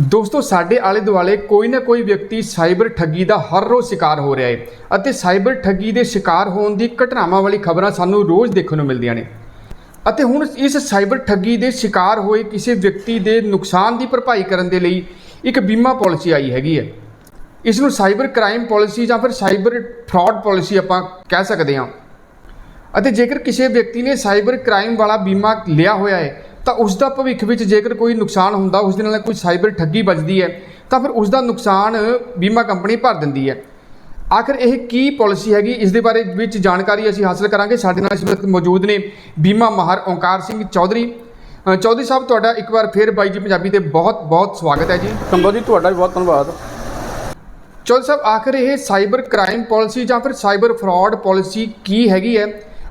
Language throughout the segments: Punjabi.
ਦੋਸਤੋ, ਸਾਡੇ ਆਲੇ ਦੁਆਲੇ ਕੋਈ ਨਾ ਕੋਈ ਵਿਅਕਤੀ ਸਾਈਬਰ ਠੱਗੀ ਦਾ ਹਰ ਰੋਜ਼ ਸ਼ਿਕਾਰ ਹੋ ਰਿਹਾ ਹੈ ਅਤੇ ਸਾਈਬਰ ਠੱਗੀ ਦੇ ਸ਼ਿਕਾਰ ਹੋਣ ਦੀ ਘਟਨਾਵਾਂ ਵਾਲੀ ਖਬਰਾਂ ਸਾਨੂੰ ਰੋਜ਼ ਦੇਖਣ ਨੂੰ ਮਿਲਦੀਆਂ ਨੇ। ਅਤੇ ਹੁਣ ਇਸ ਸਾਈਬਰ ਠੱਗੀ ਦੇ ਸ਼ਿਕਾਰ ਹੋਏ ਕਿਸੇ ਵਿਅਕਤੀ ਦੇ ਨੁਕਸਾਨ ਦੀ ਭਰਪਾਈ ਕਰਨ ਦੇ ਲਈ ਇੱਕ ਬੀਮਾ ਪਾਲਿਸੀ ਆਈ ਹੈਗੀ ਹੈ। ਇਸ ਨੂੰ ਸਾਈਬਰ ਕ੍ਰਾਈਮ ਪਾਲਿਸੀ ਜਾਂ ਫਿਰ ਸਾਈਬਰ ਫਰਾਡ ਪਾਲਿਸੀ ਆਪਾਂ ਕਹਿ ਸਕਦੇ ਹਾਂ। ਅਤੇ ਜੇਕਰ ਕਿਸੇ ਵਿਅਕਤੀ ਨੇ ਸਾਈਬਰ ਕ੍ਰਾਈਮ ਵਾਲਾ ਬੀਮਾ ਲਿਆ ਹੋਇਆ ਹੈ ਤਾਂ ਉਸ ਦਾ ਭਵਿੱਖ ਵਿੱਚ ਜੇਕਰ ਕੋਈ ਨੁਕਸਾਨ ਹੁੰਦਾ ਉਸ ਦੇ ਨਾਲ ਕੋਈ ਸਾਈਬਰ ਠੱਗੀ ਵੱਜਦੀ ਹੈ ਤਾਂ ਫਿਰ ਉਸ ਦਾ ਨੁਕਸਾਨ ਬੀਮਾ ਕੰਪਨੀ ਭਰ ਦਿੰਦੀ ਹੈ। ਆਖਰ ਇਹ ਕੀ ਪਾਲਿਸੀ ਹੈਗੀ? ਇਸ ਦੇ ਬਾਰੇ ਵਿੱਚ ਜਾਣਕਾਰੀ ਅਸੀਂ ਹਾਸਲ ਕਰਾਂਗੇ। ਸਾਡੇ ਨਾਲ ਇਸ ਵਕਤ ਮੌਜੂਦ ਨੇ ਬੀਮਾ ਮਾਹਰ ਓਂਕਾਰ ਸਿੰਘ ਚੌਧਰੀ। ਚੌਧਰੀ ਸਾਹਿਬ ਤੁਹਾਡਾ ਇੱਕ ਵਾਰ ਫਿਰ ਬਾਈ ਜੀ ਪੰਜਾਬੀ ਤੇ ਬਹੁਤ ਬਹੁਤ ਸਵਾਗਤ ਹੈ ਜੀ। ਕੰਬੋ ਜੀ ਤੁਹਾਡਾ ਵੀ ਬਹੁਤ ਧੰਨਵਾਦ। ਚੌਧਰੀ ਸਾਹਿਬ ਆਖਰ ਇਹ ਸਾਈਬਰ ਕ੍ਰਾਈਮ ਪਾਲਿਸੀ ਜਾਂ ਫਿਰ ਸਾਈਬਰ ਫਰਾਡ ਪਾਲਿਸੀ ਕੀ ਹੈਗੀ ਹੈ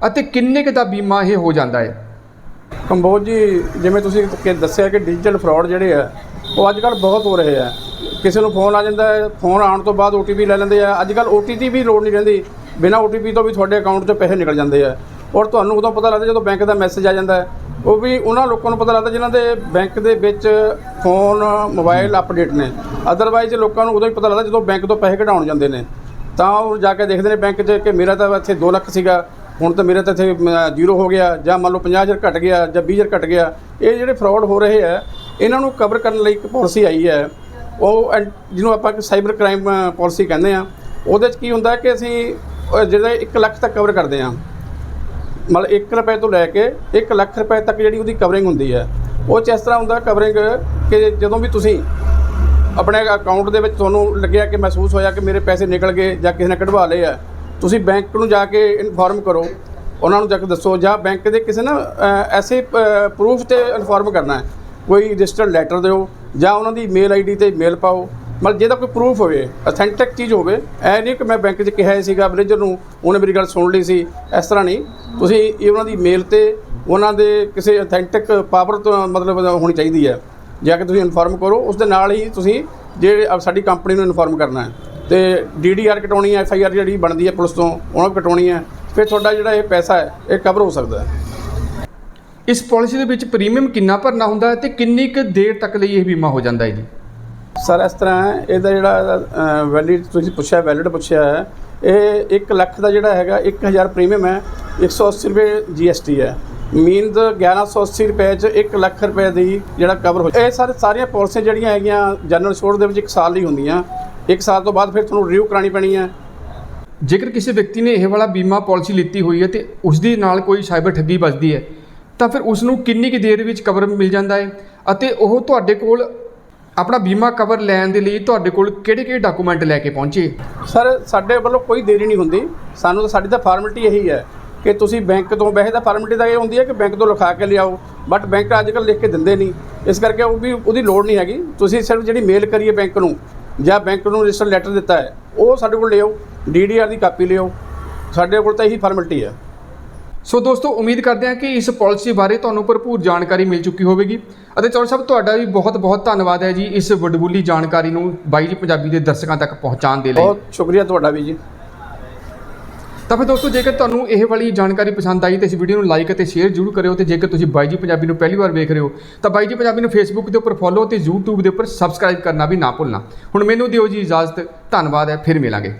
ਅਤੇ ਕਿੰਨੇ ਕੁ ਦਾ ਬੀਮਾ ਇਹ ਹੋ ਜਾਂਦਾ ਹੈ? ਕੰਬੋਜ ਜੀ, ਜਿਵੇਂ ਤੁਸੀਂ ਕਿ ਦੱਸਿਆ ਕਿ ਡਿਜੀਟਲ ਫਰਾਡ ਜਿਹੜੇ ਆ, ਉਹ ਅੱਜ ਕੱਲ੍ਹ ਬਹੁਤ ਹੋ ਰਹੇ ਆ। ਕਿਸੇ ਨੂੰ ਫੋਨ ਆ ਜਾਂਦਾ ਹੈ ਫੋਨ ਆਉਣ ਤੋਂ ਬਾਅਦ OTP ਲੈ ਲੈਂਦੇ ਆ। ਅੱਜ ਕੱਲ੍ਹ OTP ਵੀ ਲੋੜ ਨਹੀਂ ਰਹਿੰਦੀ। ਬਿਨਾਂ OTP ਤੋਂ ਵੀ ਤੁਹਾਡੇ ਅਕਾਊਂਟ 'ਚੋਂ ਪੈਸੇ ਨਿਕਲ ਜਾਂਦੇ ਆ। ਔਰ ਤੁਹਾਨੂੰ ਉਦੋਂ ਪਤਾ ਲੱਗਦਾ ਜਦੋਂ ਬੈਂਕ ਦਾ ਮੈਸੇਜ ਆ ਜਾਂਦਾ ਉਹ ਵੀ ਉਹਨਾਂ ਲੋਕਾਂ ਨੂੰ ਪਤਾ ਲੱਗਦਾ ਜਿਨ੍ਹਾਂ ਦੇ ਬੈਂਕ ਦੇ ਵਿੱਚ ਫੋਨ ਮੋਬਾਈਲ ਅਪਡੇਟ ਨੇ। ਅਦਰਵਾਈਜ਼ ਲੋਕਾਂ ਨੂੰ ਉਦੋਂ ਹੀ ਪਤਾ ਲੱਗਦਾ ਜਦੋਂ ਬੈਂਕ ਤੋਂ ਪੈਸੇ ਕਢਾਉਣ ਜਾਂਦੇ ਨੇ। ਤਾਂ ਉਹ ਜਾ ਕੇ ਦੇਖਦੇ ਨੇ ਬੈਂਕ 'ਚ ਕਿ ਮੇਰਾ ਤਾਂ ਇੱਥੇ 2 ਲੱਖ ਸੀਗਾ। ਹੁਣ ਤਾਂ ਮੇਰੇ ਤਾਂ ਇੱਥੇ ਜ਼ੀਰੋ ਹੋ ਗਿਆ ਜਾਂ ਮੰਨ ਲਓ 50000 ਘਟ ਗਿਆ ਜਾਂ 20000 ਘਟ ਗਿਆ। ਇਹ ਜਿਹੜੇ ਫਰਾਡ ਹੋ ਰਹੇ ਆ ਇਹਨਾਂ ਨੂੰ ਕਵਰ ਕਰਨ ਲਈ ਇੱਕ ਪਾਲਿਸੀ ਆਈ ਹੈ। ਉਹ ਐਂ- ਜਿਹਨੂੰ ਆਪਾਂ ਸਾਈਬਰ ਕ੍ਰਾਈਮ ਪਾਲਿਸੀ ਕਹਿੰਦੇ ਆ। ਉਹਦੇ 'ਚ ਕੀ ਹੁੰਦਾ ਕਿ ਅਸੀਂ ਅਹ, ਜਿਹੜਾ 1 ਲੱਖ ਤੱਕ ਕਵਰ ਕਰਦੇ ਆ ਮਤਲਬ 1 ਰੁਪਏ ਤੋਂ ਲੈ ਕੇ 1 ਲੱਖ ਰੁਪਏ ਤੱਕ ਜਿਹੜੀ ਉਹਦੀ ਕਵਰਿੰਗ ਹੁੰਦੀ ਹੈ। ਉਹ 'ਚ ਇਸ ਤਰ੍ਹਾਂ ਹੁੰਦਾ ਕਵਰਿੰਗ ਕਿ ਜਦੋਂ ਵੀ ਤੁਸੀਂ ਆਪਣੇ ਅਕਾਊਂਟ ਦੇ ਵਿੱਚ ਤੁਹਾਨੂੰ ਲੱਗਿਆ ਕਿ ਮਹਿਸੂਸ ਹੋਇਆ ਕਿ ਮੇਰੇ ਪੈਸੇ ਨਿਕਲ ਗਏ ਜਾਂ ਕਿਸੇ ਨੇ ਕਢਵਾ ਲਏ ਆ ਤੁਸੀਂ ਬੈਂਕ ਨੂੰ ਜਾ ਕੇ ਇਨਫੋਰਮ ਕਰੋ ਉਹਨਾਂ ਨੂੰ ਜਾ ਕੇ ਦੱਸੋ ਜਾਂ ਬੈਂਕ ਦੇ ਕਿਸੇ ਨਾ ਅਹ, ਐਸੇ ਪ੍ਰੂਫ ਤੇ ਇਨਫੋਰਮ ਕਰਨਾ ਹੈ। ਕੋਈ ਰਜਿਸਟਰਡ ਲੈਟਰ ਦਿਓ ਜਾਂ ਉਹਨਾਂ ਦੀ ਮੇਲ ਆਈਡੀ ਤੇ ਮੇਲ ਪਾਓ। ਮਤਲਬ ਜਿਹਦਾ ਕੋਈ ਪ੍ਰੂਫ ਹੋਵੇ ਅਥੈਂਟਿਕ ਚੀਜ਼ ਹੋਵੇ ਐ ਨਹੀਂ ਕਿ ਮੈਂ ਬੈਂਕ 'ਚ ਕਿਹਾ ਸੀਗਾ ਮੈਨੇਜਰ ਨੂੰ ਉਹਨੇ ਮੇਰੀ ਗੱਲ ਸੁਣ ਲਈ ਸੀ ਇਸ ਤਰ੍ਹਾਂ ਨਹੀਂ। ਤੁਸੀਂ ਇਹ ਉਹਨਾਂ ਦੀ ਮੇਲ ਤੇ ਉਹਨਾਂ ਦੇ ਕਿਸੇ ਅਥੈਂਟਿਕ ਪਾਵਰ ਤੋਂ ਮਤਲਬ ਹੋਣੀ ਚਾਹੀਦੀ ਹੈ। ਜਾ ਕੇ ਤੁਸੀਂ ਇਨਫੋਰਮ ਕਰੋ ਉਸ ਦੇ ਨਾਲ ਹੀ ਤੁਸੀਂ ਜਿਹੜੇ ਸਾਡੀ ਕੰਪਨੀ ਨੂੰ ਇਨਫੋਰਮ ਕਰਨਾ ਹੈ। ਤੇ ਡੀਡੀਆਰ ਕਟਾਉਣੀ ਹੈ ਐਫਆਈਆਰ ਜਿਹੜੀ ਬਣਦੀ ਹੈ ਪੁਲਿਸ ਤੋਂ ਉਹਨਾਂ ਕਟਾਉਣੀ ਹੈ। ਫਿਰ ਤੁਹਾਡਾ ਜਿਹੜਾ ਇਹ ਪੈਸਾ ਹੈ ਇਹ ਕਵਰ ਹੋ ਸਕਦਾ ਹੈ। ਇਸ ਪਾਲਿਸੀ ਦੇ ਵਿੱਚ ਪ੍ਰੀਮੀਅਮ ਕਿੰਨਾ ਭਰਨਾ ਹੁੰਦਾ ਹੈ ਤੇ ਕਿੰਨੀ ਕੁ ਦੇਰ ਤੱਕ ਲਈ ਇਹ ਬੀਮਾ ਹੋ ਜਾਂਦਾ ਹੈ ਜੀ? ਸਰ ਇਸ ਤਰ੍ਹਾਂ ਹੈ ਇਹਦਾ ਜਿਹੜਾ ਵੈਲਿਡ ਤੁਸੀਂ ਪੁੱਛਿਆ ਵੈਲਿਡ ਪੁੱਛਿਆ ਹੈ ਇਹ 1 ਲੱਖ ਦਾ ਜਿਹੜਾ ਹੈਗਾ 1000 ਪ੍ਰੀਮੀਅਮ ਹੈ 180 ਰੁਪਏ ਜੀਐਸਟੀ ਹੈ। ਮੀਨਸ 1180 ਰੁਪਏ ਚ 1 ਲੱਖ ਰੁਪਏ ਦੀ ਜਿਹੜਾ ਕਵਰ ਹੋ ਇਹ ਸਾਰੇ ਸਾਰੀਆਂ ਪਾਲਿਸੀਆਂ ਜਿਹੜੀਆਂ ਹੈਗੀਆਂ ਜਨਰਲ ਇੰਸ਼ੋਰ ਦੇ ਵਿੱਚ 1 ਸਾਲ ਲਈ ਹੁੰਦੀਆਂ। 1 ਸਾਲ ਤੋਂ ਬਾਅਦ ਫਿਰ ਤੁਹਾਨੂੰ ਰਿਵਿਊ ਕਰਾਣੀ ਪੈਣੀ ਹੈ। ਜੇਕਰ ਕਿਸੇ ਵਿਅਕਤੀ ਨੇ ਇਹ ਵਾਲਾ ਬੀਮਾ ਪਾਲਿਸੀ ਲਿੱਤੀ ਹੋਈ ਹੈ ਤੇ ਉਸ ਦੇ ਨਾਲ ਕੋਈ ਸਾਈਬਰ ਠੱਗੀ ਵੱਜਦੀ ਹੈ ਤਾਂ ਫਿਰ ਉਸ ਨੂੰ ਕਿੰਨੀ ਕੁ ਦੇਰ ਵਿੱਚ ਕਵਰ ਮਿਲ ਜਾਂਦਾ ਹੈ ਅਤੇ ਉਹ ਤੁਹਾਡੇ ਕੋਲ ਆਪਣਾ ਬੀਮਾ ਕਵਰ ਲੈਣ ਦੇ ਲਈ ਤੁਹਾਡੇ ਕੋਲ ਕਿਹੜੇ-ਕਿਹੜੇ ਡਾਕੂਮੈਂਟ ਲੈ ਕੇ ਪਹੁੰਚੇ? ਸਰ ਸਾਡੇ ਵੱਲੋਂ ਕੋਈ ਦੇਰੀ ਨਹੀਂ ਹੁੰਦੀ। ਸਾਨੂੰ ਤਾਂ ਸਾਡੀ ਤਾਂ ਫਾਰਮੈਲਿਟੀ ਇਹੀ ਹੈ ਕਿ ਤੁਸੀਂ ਬੈਂਕ ਤੋਂ ਵੈਸੇ ਤਾਂ ਫਾਰਮੈਲਿਟੀ ਤਾਂ ਇਹ ਹੁੰਦੀ ਹੈ ਕਿ ਬੈਂਕ ਤੋਂ ਲਿਖਾ ਕੇ ਲਿਆਓ ਬਟ ਬੈਂਕ ਅੱਜ ਕੱਲ੍ਹ ਲਿਖ ਕੇ ਦਿੰਦੇ ਨਹੀਂ। ਇਸ ਕਰਕੇ ਉਹ ਵੀ ਉਹਦੀ ਲੋੜ ਨਹੀਂ ਹੈਗੀ। ਤੁਸੀਂ ਸਿਰਫ ਜਿਹੜੀ ਮੇਲ ਕਰੀਏ ਬੈਂਕ ਨੂੰ ਜਾਂ ਬੈਂਕ ਨੂੰ ਰਜਿਸਟਰ ਲੈਟਰ ਦਿੱਤਾ ਹੈ ਉਹ ਸਾਡੇ ਕੋਲ ਲਿਆਓ ਡੀਡੀਆਰ ਦੀ ਕਾਪੀ ਲਿਆਓ। ਸਾਡੇ ਕੋਲ ਤਾਂ ਇਹੀ ਫਾਰਮੈਲਿਟੀ ਹੈ। ਸੋ ਦੋਸਤੋ ਉਮੀਦ ਕਰਦੇ ਹਾਂ ਕਿ ਇਸ ਪਾਲਿਸੀ ਬਾਰੇ ਤੁਹਾਨੂੰ ਭਰਪੂਰ ਜਾਣਕਾਰੀ ਮਿਲ ਚੁੱਕੀ ਹੋਵੇਗੀ। ਅਤੇ ਚੌਰ ਸਾਹਿਬ ਤੁਹਾਡਾ ਵੀ ਬਹੁਤ-ਬਹੁਤ ਧੰਨਵਾਦ ਹੈ ਜੀ ਇਸ ਵਡਮੁੱਲੀ ਜਾਣਕਾਰੀ ਨੂੰ ਬਾਈ ਜੀ ਪੰਜਾਬੀ ਦੇ ਦਰਸ਼ਕਾਂ ਤੱਕ ਪਹੁੰਚਾਉਣ ਦੇ ਲਈ। ਬਹੁਤ ਸ਼ੁਕਰੀਆ ਤੁਹਾਡਾ ਵੀ ਜੀ। ਤਾਂ ਫਿਰ ਦੋਸਤੋ, ਜੇਕਰ ਤੁਹਾਨੂੰ ਇਹ ਵਾਲੀ ਜਾਣਕਾਰੀ ਪਸੰਦ ਆਈ ਤਾਂ ਇਸ ਵੀਡੀਓ ਨੂੰ ਲਾਈਕ ਅਤੇ ਸ਼ੇਅਰ ਜ਼ਰੂਰ ਕਰਿਓ ਤੇ ਜੇਕਰ ਤੁਸੀਂ ਬਾਈ ਜੀ ਪੰਜਾਬੀ ਨੂੰ ਪਹਿਲੀ ਵਾਰ ਵੇਖ ਰਹੇ ਹੋ, ਤਾਂ ਬਾਈ ਜੀ ਪੰਜਾਬੀ ਨੂੰ ਫੇਸਬੁੱਕ ਦੇ ਉੱਪਰ ਫੋਲੋ ਤੇ YouTube ਦੇ ਉੱਪਰ ਸਬਸਕ੍ਰਾਈਬ ਕਰਨਾ ਵੀ ਨਾ ਭੁੱਲਣਾ। ਹੁਣ ਮੈਨੂੰ ਦਿਓ ਜੀ ਇਜਾਜ਼ਤ, ਧੰਨਵਾਦ ਹੈ, ਫਿਰ ਮਿਲਾਂਗੇ।